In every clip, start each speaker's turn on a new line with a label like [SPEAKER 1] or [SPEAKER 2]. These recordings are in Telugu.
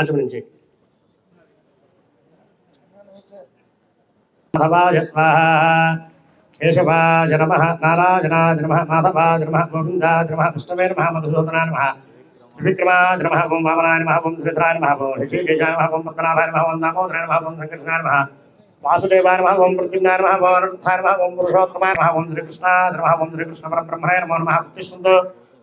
[SPEAKER 1] కాంచం నుంచి మాధవాయ స్వాహ కేశవాయ నమ నారాజనాజ నమ మాధవాజ నమ గోవిందాజ నమ విష్ణవే నమ మధుసూదనాయ నమ త్రివిక్రమాజ నమ ఓం వామనాయ నమ ఓం శ్రీధరాయ నమ ఓం ఋషికేశాయ నమ ఓం పద్మనాభాయ నమ ఓం దామోదరాయ నమ ఓం సంకర్షణాయ నమ వాసుదేవాయ నమ ఓం పృథ్వీనాయ నమ ఓం అరుణాయ నమ ఓం పురుషోత్తమాయ నమ ఓం శ్రీకృష్ణాయ నమ ఓం శ్రీకృష్ణ పరబ్రహ్మణే నమ నమ ప్రతిష్ఠంతో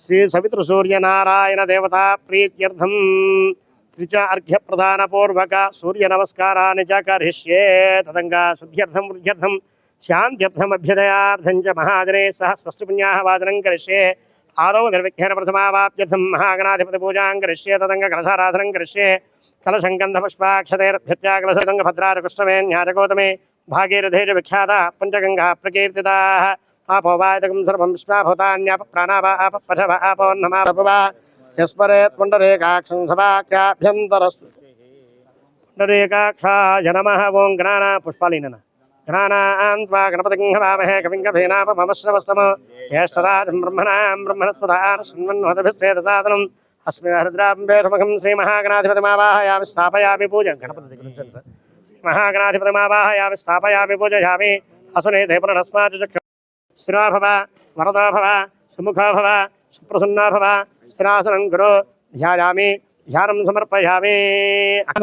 [SPEAKER 1] श्री सवितृ सूर्य नारायण देवता प्रीत्यर्थम। त्रिच अर्घ्य प्रधान पूर्वक सूर्य नमस्कारा च करिष्ये। तदंगा शुद्ध्यर्थम, वृद्ध्यर्थम शांत्यर्थम अभ्युदयार्थम महाजने सह स्वस्थ पुण्याः वाचन करिष्ये। ఆదౌ నిర్విఘ్నేన ప్రథమావాప్యర్థం మహాగణాధిపతి పూజాం కరిష్యే తదంగ కలశారాధనం కరిష్యే. కలశం గంధపుష్పాక్షతైరభ్యత్యా కలశదంగ భాగీరథేజ విఖ్యాత పంచగంగా ప్రకీర్తితా. ఆపోవాయతకం సర్వం విశ్వాభూతాన్యాప ప్రాణావ ఆప పశవ ఆపోన్నమా యస్మరే పుండరేకాక్షం సభాఖ్యాభ్యంతరస్తు. పుండరేకాక్షాయ నమ ఓం జ్ఞాన పుష్పాలీన गणानान् त्वा गणपतिङ्हवामहे कविं कवीनापमश्रवस्तम ज्येष्ठराजं ब्रह्मणां ब्रह्मणस्पदारसन्वन्वदभिस्वेदसादनम् अस्मिन् हरिद्राम्बेरुमुखं श्रीमहागणाधिपतिमावाहयामि स्थापयामि पूज गणपतिगुञ्चन् श्रीमहागणाधिपतिमावाहयामि स्थापयामि पूजयामि असुनीते पुनरस्मात् स्थिरो भव वरदो भव सुमुखो भव सुप्रसन्नो भव स्थिरासनं कुरु ध्यायामि ध्यानं समर्पयामि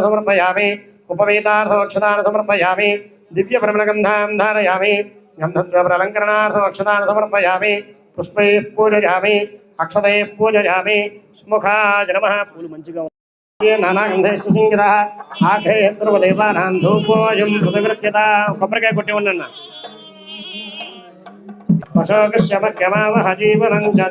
[SPEAKER 1] समर्पयामि उपवीतार्थमक्षतान् समर्पयामि दिव्यपरिमलगन्धां धारयामि गन्धस्वप्रलङ्करणार्थमक्षतान् समर्पयामि पुष्पैः पूजयामि अक्षतैः पूजयामि सुमुखाय नमः పూలు మంచిగా నానాగంధేశ్వసింగిరः ఆఖే సర్వదేవానాం ధూపోయం పృథగృహ్యత కొబ్బరికాయ కొట్టి ఉండన్న అశోకశ్యమఖ్యమావహ జీవనం చ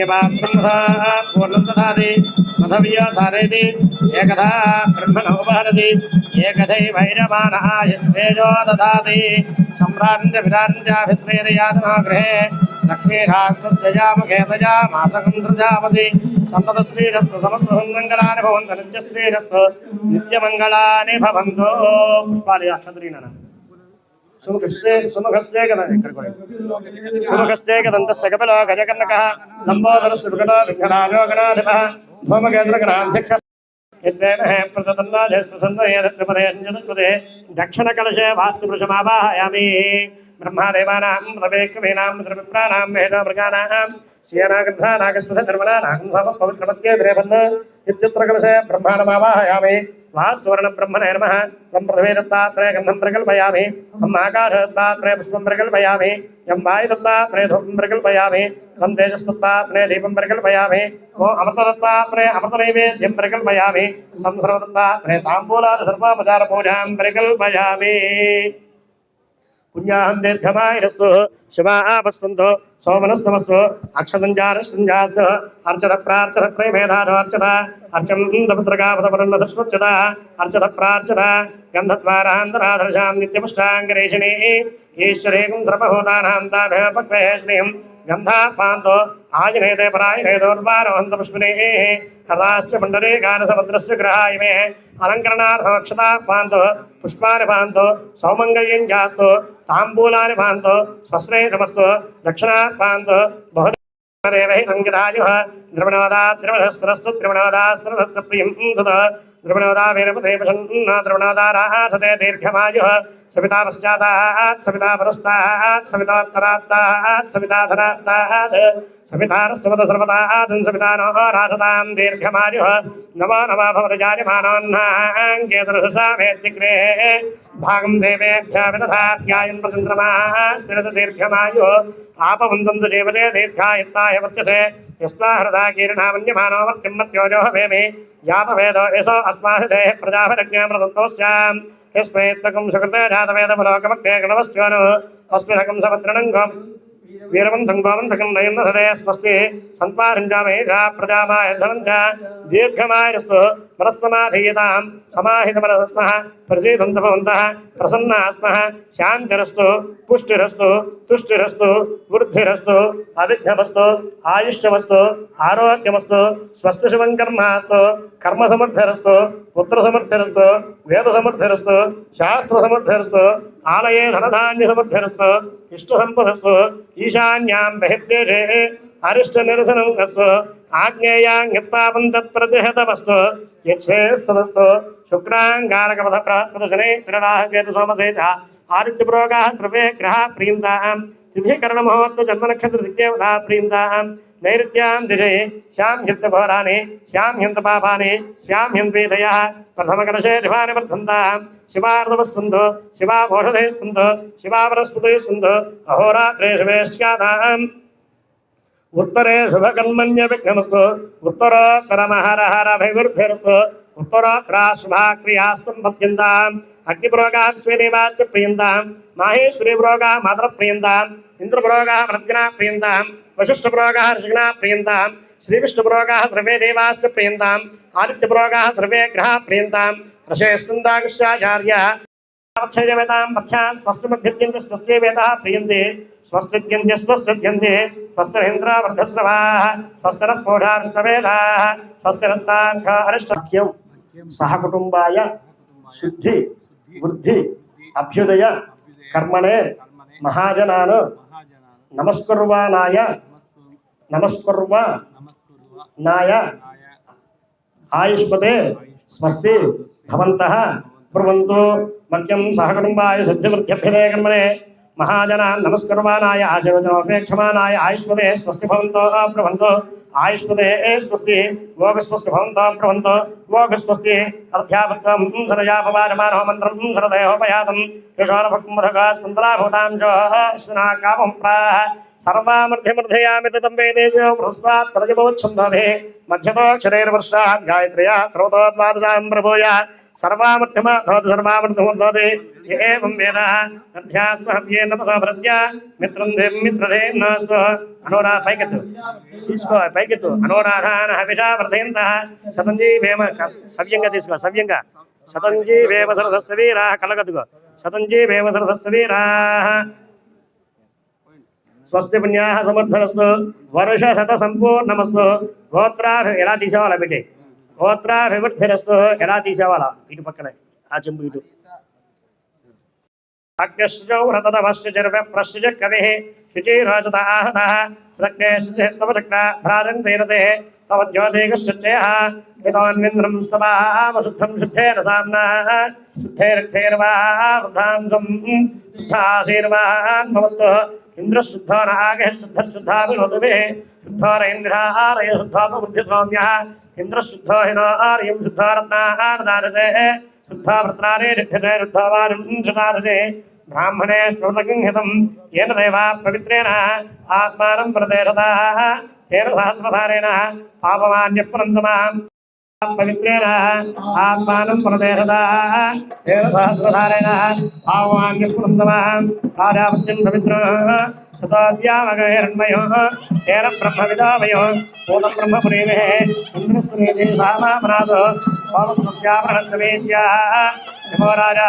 [SPEAKER 1] ధూపదీపాంతరస్థాజ్మయం సమర్పయామి పూర్ణం దదాతి మధవ్య సారయతి ఏకథా బ్రహ్మణోపహరతి ఏకథై భైరవానాయ తేజో దదాతి సమ్రాంజ విరాంజాభిత్రేరయాతనా గృహే లక్ష్మీరాష్ట్రస్యజాముఖే తజామాసకం ధృజామతి సంపద శ్రీరస్తు సమస్త మంగళాని భవంతు నిత్య శ్రీరస్తు నిత్యమంగళాని భవంతు పుష్పాలి అక్షత్రీన సుముఖస్తే సుముఖస్తే కదా ఇక్కడ కూడా సుముఖస్తే కదంతస్య కపిలో గజకర్ణక లంబోదరస్య వికటో విఘ్నరాజో గణాధిప ధూమకేంద్రగణాధ్యక్ష యద్వేమహే ప్రతతన్నాజ కలశే అంజనస్పదే దక్షిణకలశే బ్రహ్మాదేవానాం రవేకవీనాం ద్రవిప్రాణాం మేధమృగానాం శ్రీయనాగంధ్రానాగస్వధ నిర్మలానాగం సమ పవిత్రమత్యే ద్రేవన్న ఇత్యుత్రకలశే బ్రహ్మాణమావాహయామి వాస్వర్ణ బ్రహ్మణే నమ తం పృథివీ దత్తాత్రేయ గంధం ప్రకల్పయామి తం ఆకాశ దత్తాత్రేయ పుష్పం ప్రకల్పయామి యం వాయు దత్తాత్రేయ ధూపం ప్రకల్పయామి తం తేజస్తత్తాత్రేయ దీపం ప్రకల్పయామి ఓ అమృత అమృతనైవేద్యం ప్రకల్పయామి సంసర్వ తాంబూలాది సర్వాపచార పూజాం ప్రకల్పయామి పుణ్యాహం దీర్ఘమాయస్తు శివాపస్వంతో సోమనస్తమస్సు అక్షతంజారష్టంజాస్తు అర్చత ప్రార్చత ప్రేమేధార్చత అర్చం దపుత్రకాపదపరన్నధృష్వచ్చత అర్చత ప్రార్చత గంధద్వారాంతరాధర్షాం నిత్యపుష్టాంగరేషిణి ఈశ్వరేకం ధర్మభూతానాం తాభ్యపక్వే శ్రీం గంధాపాంతో ఆజనేదే పరాయణేదోర్వారవంత పుష్పినే హరాశ్చ మండలే గానసముద్రస్య గ్రహాయ మే. అలంకరణార్థమక్షతా పాంతో పుష్పాని పాంతో సౌమంగళ్యం జాస్తు తాంబూలాని పాంతో స్వశ్రేయమస్తు దక్షిణా పాంతో బహు దేవై సంగదాయు ద్రవణవదా ద్రవణస్త్రస్సు ద్రవణవదాస్త్రస్సు ప్రియం द्रवणोदाभिरमुदेवसन्नद्रवणोदाराः सते दीर्घमायुः। सविता पश्चातात् सविता पुरस्तात् सवितात्तरात्तात् सर्वतात् सविता नो दीर्घमायुः। नमो नमः भागं देवेभ्यः स्थिरत दीर्घमायुः। जीवने दीर्घायत्ताय దీర్ఘాయత్తాయ వర్చసే యస్మా హృదా కీర్ణామన్యమానో వర్తిం మత్యోజో వేమి జాతవేదో యశో అస్మాహిదేः ప్రజాభిరజ్ఞామృతత్వస్యాం యస్మేత్మకం సుకృతే జాతవేదములోకమగ్నే గణవస్యోను అస్మినకం వీరవంతం గోవంతకం నయన్న సదే స్వస్తి. సంపారించామేషా ప్రజామాయ ధనం చ దీర్ఘమాయస్తు మనస్సమాధీయతాం. సమాహితమనస్మః ప్రసీదంతభవంత భవంతः ప్రసన్నా స్మః శాంతిరస్తు పుష్టిరస్తు తుష్టిరస్తు వృద్ధిరస్తు అవిఘ్నమస్తు ఆయుష్యమస్తు ఆరోగ్యమస్తు స్వస్తి శివం కర్మాస్తు కర్మ సమర్థరస్తు పుత్ర సమర్థరస్తు వేద సమర్థరస్తు శాస్త్ర సమర్థరస్తు ఆలయే ధనధాన్య సమర్థనస్వ ఇష్ట సంపదస్వ ఈశాన్యాం బహిర్దేశే అరిష్ట నిరసనం అస్తు ఆగ్నేయాంగత్పాపం తత్ప్రతిహతమస్తు యక్షేస్తమస్తు శుక్రాంగారకపథ ప్రదర్శనే విరరాహకేతు సోమసేత ఆదిత్యప్రోగాः సర్వే గ్రహాः ప్రీంతాం తిథికరణమహోత్తు జన్మనక్షత్ర దిగ్దేవతా ప్రీంతాం నైరుత్యాం దిశే శ్యాం హ్యంత ఘోరాని శ్యాం హ్యంత పాపాని శ్యాం హ్యంద్వేదయ ప్రథమకలశే శివాని వర్ధంతాం శివార్ధవः సంతు శివా ఓషధే సంతు శివా వనస్పతే సంతు అహోరాత్రే శివే స్యాతాం ఉత్తరే శుభకర్మణ్య విఘ్నమస్తు ఉత్తరోత్తరమహరహరభివృద్ధిరస్తు ఉత్తరోత్తరాశుభాక్రియా సంపద్యంతాం అగ్నిపురోగాత్ స్వేదేవాచ ప్రియంతాం మాహేశ్వరి పురోగా మాతర वशिष्ठपुरगा ऋषिगणाः प्रियन्ताम् श्रीविष्णुपुरोगाः सर्वे देवाश्च प्रियन्ताम् सर्वे ग्रहाः प्रियंता ऋषयस्वन्दाकृष्याचार्यः पक्षयवेदां पक्षा शुद्धि वृद्धि अभ्युदय कर्मणे నమస్కుర్వ. నాయ. ఆయుష్మతే స్వస్తి భవంతః. బ్రువంతు. మత్యం సహకుటుంబాయ సిద్ధివృద్ధ్యభ్యదే కర్మణే మహాజనాన్ నమస్కర్వానాయ ఆశీర్వచనమపేక్షమానాయ ఆయుష్మదే స్వస్తి భవంతో బ్రువంతు ఆయుష్మదే స్వస్తి భోగస్వస్తి భవంతో బ్రువంతు భోగస్వస్తి అధ్యాపత్వం సరయాపవారమానో మంత్రం సరదయోపయాతం యశోనభక్మధగా సుందరాభూతాంశోస్నాకామం ప్రాహ సర్వామృధ్యమృధయామి తం వేదేజో బృహస్వాత్ ప్రజభోచ్ఛందభే మధ్యతోక్షరైర్వర్షాత్ గాయత్ర్యా శ్రోతోద్వాదశాం ప్రభూయా సర్వామృధ్యమ భవతి సర్వామృద్ధముద్భవతి ఏవం एवं అభ్యాస్మహవ్యే నమసో భృత్య మిత్రం దేం మిత్రదే నాస్వ అనోరా తీసుకో పైకెత్తు. అనోరాధాన హవిషా వర్ధయంత. శతంజీ వేమ సవ్యంగా తీసుకో సవ్యంగా. శతంజీ వేమ సరథస్సు వీరా శతంజీ వేమ సరథస్సు స్వస్తి పుణ్యా సమర్థనస్తు. వరుష శత సంపూర్ణమస్తు. గోత్రా ఎలా తీసేవాళ్ళ పెట్టి? ಗೋತ್ರಾಭಿವೃದ್ಧಿರಸ್ತು ಎಲ್ಲ ತೀಸೇವಲ್ಲ ಇటు ಪಕ್ಕನೆ ಆ ಚೆಂಬು ಇದು ಅಗ್ನಿಶ್ಚೌ ಹೃತದ ವಶ್ಚ ಚರ್ಮ ಪ್ರಶ್ಚ ಕವಿ ಶುಚಿ ರೋಚತ ಆಹತ ರಕ್ತೆ ಶುಚಿ ಸ್ತಮಚಕ್ರ ಭ್ರಾಜಂ ತೈರತೆ तव ज्योतिश्चय यतोन्विन्द्रं समामशुद्धं शुद्धेन साम्ना शुद्धेरर्थेर्वावृद्धांसं शुद्धाशीर्वान् भवन्तु इन्द्रशुद्धो न आगः शुद्धशुद्धा विनोतुभिः शुद्धो नैन्द्रारय शुद्धोपबुद्धिसौम्यः ఇంద్రశుద్ధో హినోర్యం శుద్ధోరత్నాదారే శుద్ధోవృత్నారే రుద్ధతే రుద్ధోవారుంశుదారే బ్రాహ్మణే స్ఫుటకింహితం ఏన దేవా పవిత్రేణ. ఆత్మానం ప్రదేశత. తేన సహస్రధారేణ. పాపమాన్యప్రంతమాం పవిత్రేణ ఆత్మానం ప్రదేశదారేణ భావాన్ని పురందమాన్ ఆరాపత్యం పవిత్రో సతాద్యామగహిరణ్మయో తేన బ్రహ్మ విదామయో పూర్ణ బ్రహ్మ ప్రేమే ఇంద్రస్వీతి సామాపనాథో సోమస్యామరణమేత్యామోరాజా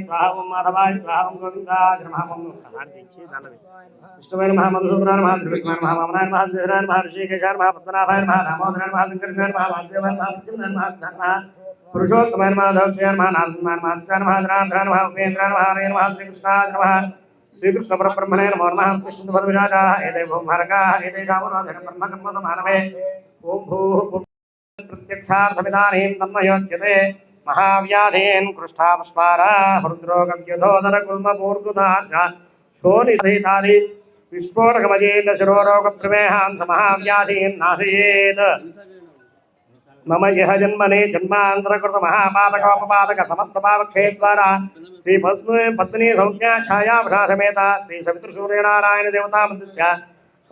[SPEAKER 1] స్వాహ ఓం మాధవాయ స్వాహ ఓం గోవిందాయ నమః ఓం హారతి ఇచ్చి దండది విష్ణువే నమః మధుసూదనాయ నమః త్రివిక్రమాయ నమః వామనాయ మహా శ్రీధరాయ నమః ఋషికేశాయ నమః పద్మనాభాయ నమః దామోదరాయ నమః శంకరాయ వాసుదేవాయ నారసింహాయ అచ్యుతాయ ఉపేంద్రాయ హరే శ్రీకృష్ణాయ నమః. శ్రీకృష్ణ పరబ్రహ్మణే నమో నమః విష్ణు పదవిరాజా ఏదే భూమరకా ఏదే శామరాధన బ్రహ్మ కర్మ సమానమే. ఓం భూ ప్రత్యక్షార్థమిదానీం తన్మయోచ్యతే మహావ్యాధీన్ కృష్టాపుష్పారా హృద్రోగవ్యుధోదర కుల్మపూర్గుదాచ శోనితాది విస్ఫోటకమజేత శిరోరోగ ప్రమేహాంత మహావ్యాధీన్ నాశయేత్. మమ ఇహ జన్మనే జన్మాంతరకృత మహాపాదకోపపాదక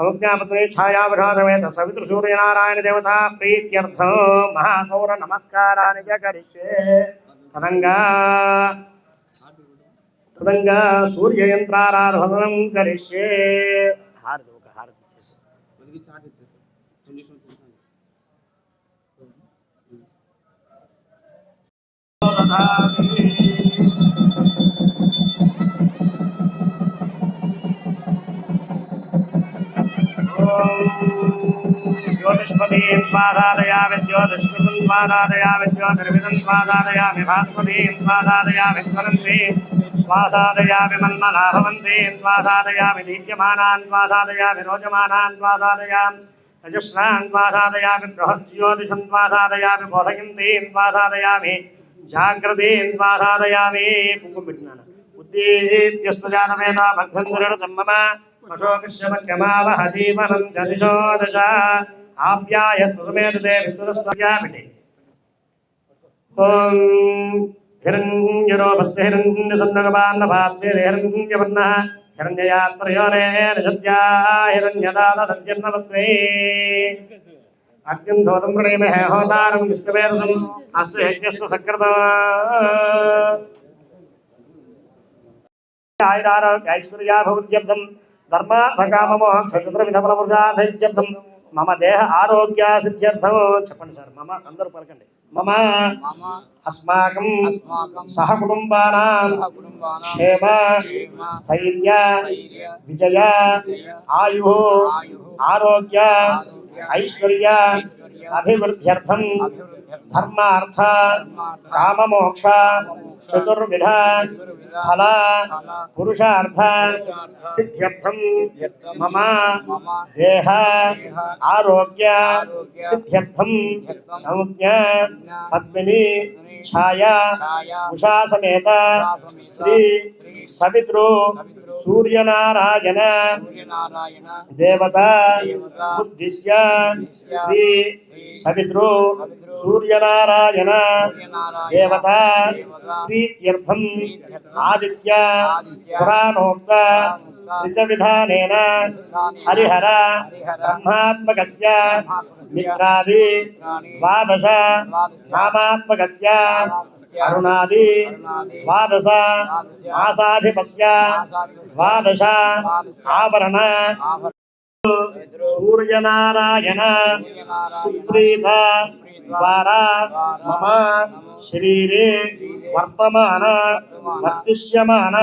[SPEAKER 1] సమస్త పాదక్షేత్ర శ్రీ పద్మ పద్మిని సంజ్ఞా ఛాయాభ్రాసమేత శ్రీ సవితృసూర్యనారాయణ దేవతా ప్రీత్యర్థం. మహాసౌర నమస్కారాన్ని కరిష్యే తదంగా తదంగా సూర్యయంత్రారాధనం కరిష్యే. హారతి ఒక హారతి ఇచ్చేసి.
[SPEAKER 2] కొద్దిగా చాట్ ఇచ్చేసాం కండిషన్ చూసాను
[SPEAKER 1] ज्योतिष्पदीं स्वादादयामि ज्योतिष्कृतं स्वादादयामि ज्योतिर्विदं स्वादादयामि भास्पदीं स्वादादयामि ज्वलन्तीं स्वासादयामि मन्मना भवन्तीं स्वासादयामि दीप्यमानान् स्वासादयामि रोचमानान् स्वासादयामि रजस्नान् स्वासादयामि बृहज्योतिषं स्वासादयामि बोधयन्तीं स्वासादयामि जाग्रतीं स्वासादयामि कुङ्कुम పెట్టినాను ఉద్దీప్యస్మజానమేనా భగ్ధంగురుతం మమ अशोकश्यमक्यमावह जीवनं जनिषोदश आप्याय सुमेदुदे विदुरस्त्वयापिटे ॐ हिरण्यरोपस्य हिरण्यसन्नगमान्नभास्य हिरण्यवर्णः हिरण्ययात्रयोरे निषद्या हिरण्यदादसद्यन्नमस्मै अग्निं धोतं प्रणेमः होतारं विष्णुवेदनम् अस्य यज्ञस्य सकृतः आयुरारोग्यैश्वर्या भवत्यब्दम् ఐశ్వర్యాభివృద్ధ్యర్థం ధర్మాధకామోక్షుద్రవిధఫలవృషాధైత్యర్థం మమ దేహ ఆరోగ్య సిద్ధ్యర్థం. చెప్పండి సార్ మమ అందరూ పలకండి. మమ అస్మాకం సహ కుటుంబానాం క్షేమ స్థైర్య విజయ ఆయు ఆరోగ్య ఐశ్వర్య అభివృద్ధ్యర్థం. ధర్మార్థ కామమోక్ష చతుర్విధ ఫల పురుషార్థ సిద్ధ్యర్థం మమ దేహ ఆరోగ్య సిద్ధ్యర్థం छाया उषा समेत श्री सवितृ सूर्य नारायण देवता
[SPEAKER 2] उद्दिश्य
[SPEAKER 1] श्री सवितृ सूर्य नारायण देवता प्रीत्यर्थम आदित्य पुराणोक्त ऋच विधानेन हरिहर ब्रह्मात्मकस्य మిత్రాది ద్వాదశ నామాత్మకస్య అరుణాది ద్వాదశ మాసాధిపస్య ద్వాదశ ఆవరణ సూర్యనారాయణ సుప్రీత ద్వారా మమ శరీరే వర్తమాన వర్తిష్యమాన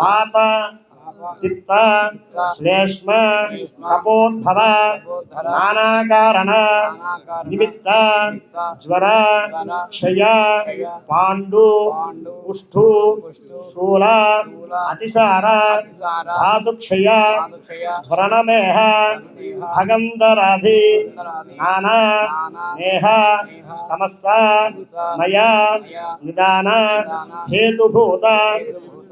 [SPEAKER 1] వాత చిత్త శ్లేష్మ తపోద్భవ నానాకారణ నిమిత్త జ్వర క్షయ పాండు కుష్ఠు శూల అతిసార ధాతుక్షయ వ్రణమేహ భగంధరాధి నానా నేహ సమస్త మయా నిదాన హేతుభూత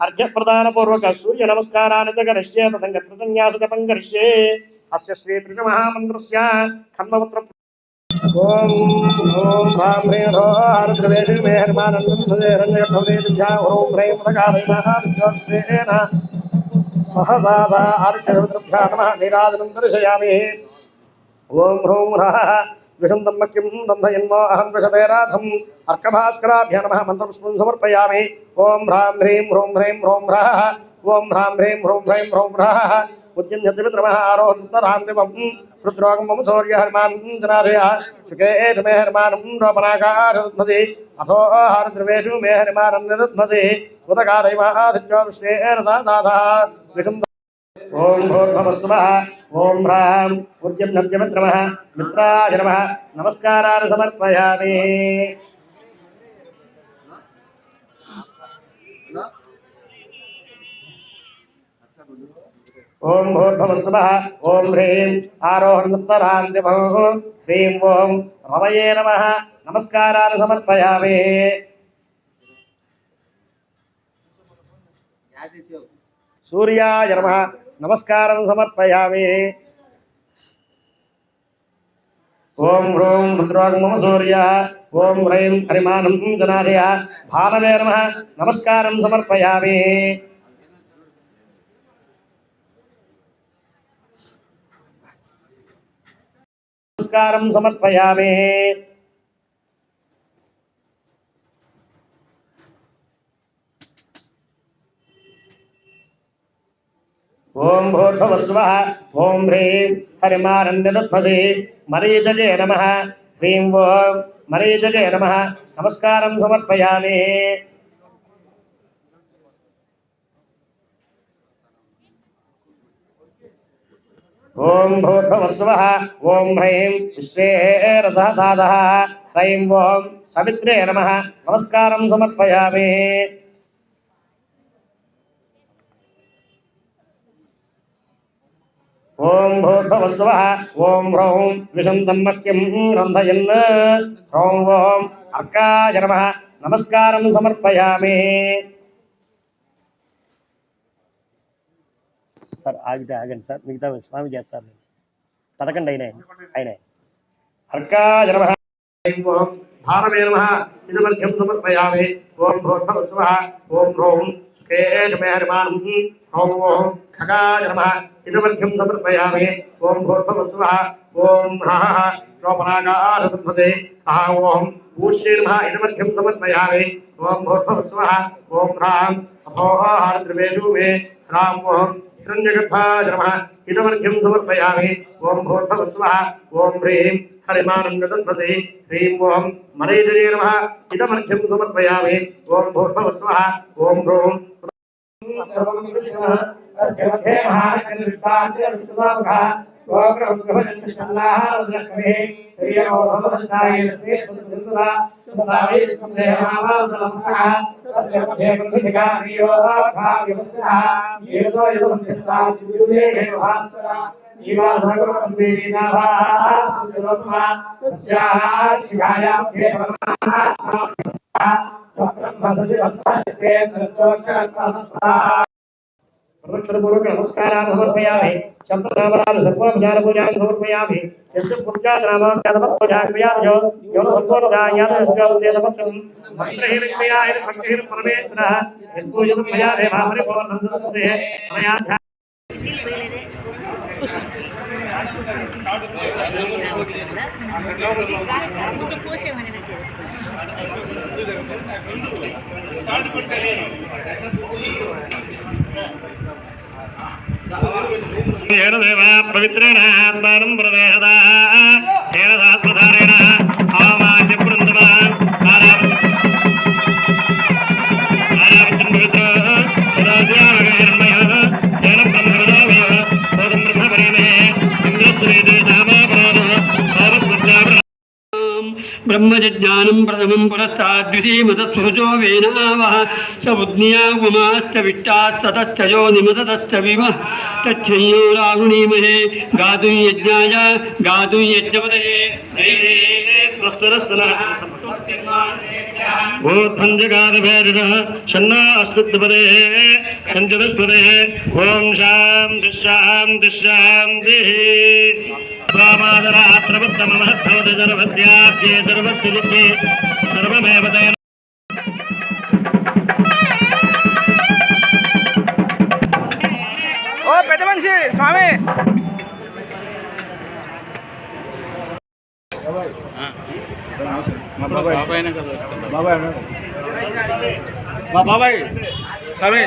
[SPEAKER 1] అర్ఘ్యప్రదానపూర్వక సూర్య నమస్కారాన్ని గరిష్యే కరిష్యే తదంగ కృతన్యాస జపం కరిష్యే అస్య శ్రీకృష్ణ మహామంత్రస్య ఖన్మపుత్ర ఓం ఓం రాం హ్రీం రో మే హనుమానందం నమ దర్శయామి ఓం హ్రౌం విషం మక్యం దంధయన్మో అహం విషదేరాధం అర్కభాస్కరాభ్య నమ మంత్రపుష్పం సమర్పయామి ఓం హ్రాం హ్రీం హ్రూం హ్రీం హ్రోం హ్రః ఓం హ్రాం హ్రీం హ్రూం హ్రీం హ్రోం హ్రః ఉద్యన్యతిమిత్రమः ఆరోహంతరాంతిమం మమ సౌర్య హర్మాన్ జనార్య శుకే మే హర్మానం రోపనాకారద్మది అథో హారద్రవేషు మే హర్మానం నిదద్మది ఉదకారైమాదిత్యో విశ్వేన దాదా విషం ఓం భూర్భవస్వః ఓం హ్రాం ఉద్యమ్నద్యమిత్రమः మిత్రాయ నమः నమస్కారాలు సమర్పయామి ఓం భూర్భవస్వ ఓం హ్రీం ఆరోహణోత్తరాంతిమో హ్రీం ఓం రమయే నమ నమస్కారాన్ని సమర్పయామి సూర్యాయ నమ నమస్కారం సమర్పయామి. ఓం హ్రోం రుద్రోగం సూర్య ఓం హ్రైం హరిమానం జనార్య భానవే నమ. నమస్కారం సమర్పయామి. నమస్కారం సమర్పయామి. ఓం భూర్భవస్వః ఓం హ్రీం హరిమానందనస్మసి మరీజజే నమ హ్రీం ఓం మరీజజే నమ నమస్కారం సమర్పయామి ఓం భూర్భవస్వః ఓం హ్రీం విశ్వేరథదాదः హ్రైం ఓం సవిత్రే నమ నమస్కారం సమర్పయామి ఓం భూర్భవస్వ ఓం హ్రౌం విషం దమ్మక్యం రంధయన్. హ్రౌం ఓం అర్కాయ నమ నమస్కారం సమర్పయామి. సార్ ఆగితే ఆగండి సార్ మిగతా స్వామి చేస్తారు. పదకండి అయినా ఆయన అర్కాయ నమ. భారమే నమ ఇది మధ్యం సమర్పయామి. ఓం భూర్భవస్వ ఓం హ్రౌం సుఖేన మే హరిమానం ఓం ఓం ఖగాయ నమ ఇదమధ్యం సమర్పయామి ఓం భూర్భవస్వః ఓం హ్రః రోపనాగార సంపదే సహ ఓం పూష్ణే నమ ఇదమధ్యం సమర్పయామి ఓం భూర్భవస్వః ఓం హ్రాం అపోహారద్రవేషు మే హ్రాం ఓం హిరణ్యగర్భాయ నమ ఇదమధ్యం సమర్పయామి ఓం భూర్భవస్వః ఓం హ్రీం హరిమానం గదన్పతి హ్రీం ఓం మరేజనే నమ ఇదమధ్యం సమర్పయామి ఓం భూర్భవస్వః ఓం హ్రూం ప్రదక్షిణపూర్వక रुद्रपूर्वक नमस्कारान् समर्पयामि चन्द्रनामरान् सर्वज्ञानपूजान् समर्पयामि यस्य पूजानामान्तरपूजाक्रियाजो यो सर्वोपदायानस्योस्तेतपक्षम् भक्तिर्मया भक्तिर्परमेश्वरः यद्पूजितं मया देवामरिपूर्णन्दस्ते मया పరిపూర్ణందస్తే
[SPEAKER 3] ముందు పోసేమని పెట్టేది.
[SPEAKER 1] పవిత్రేణ ఆత్మానం ప్రవేశద.
[SPEAKER 4] బ్రహ్మజ్ఞానం ప్రథమం పురస్సాద్వితీమతస్సుజో వేనావః స బుద్ధ్యా ఉమాశ్చ విట్టాత్ నిమతతశ్చ విమ తచ్చయ్యో రాహుణీమహే గాతుం యజ్ఞాయ గాతుం యజ్ఞపదయే స్వస్తిరస్వనః
[SPEAKER 1] ऊर्ध्वञ्जगादभेरिणः शन्ना अस्तुद्पदे सञ्चतस्पदे ॐ शान्ति शान्ति शान्तिः स्वामादरात्रवत्तमहत्भवति सर्वस्याद्ये सर्वस्य दुःखे सर्वमेव तेन
[SPEAKER 5] ఓ పెద్ద మనిషి స్వామి
[SPEAKER 6] మా బాబాయ్. స్వామి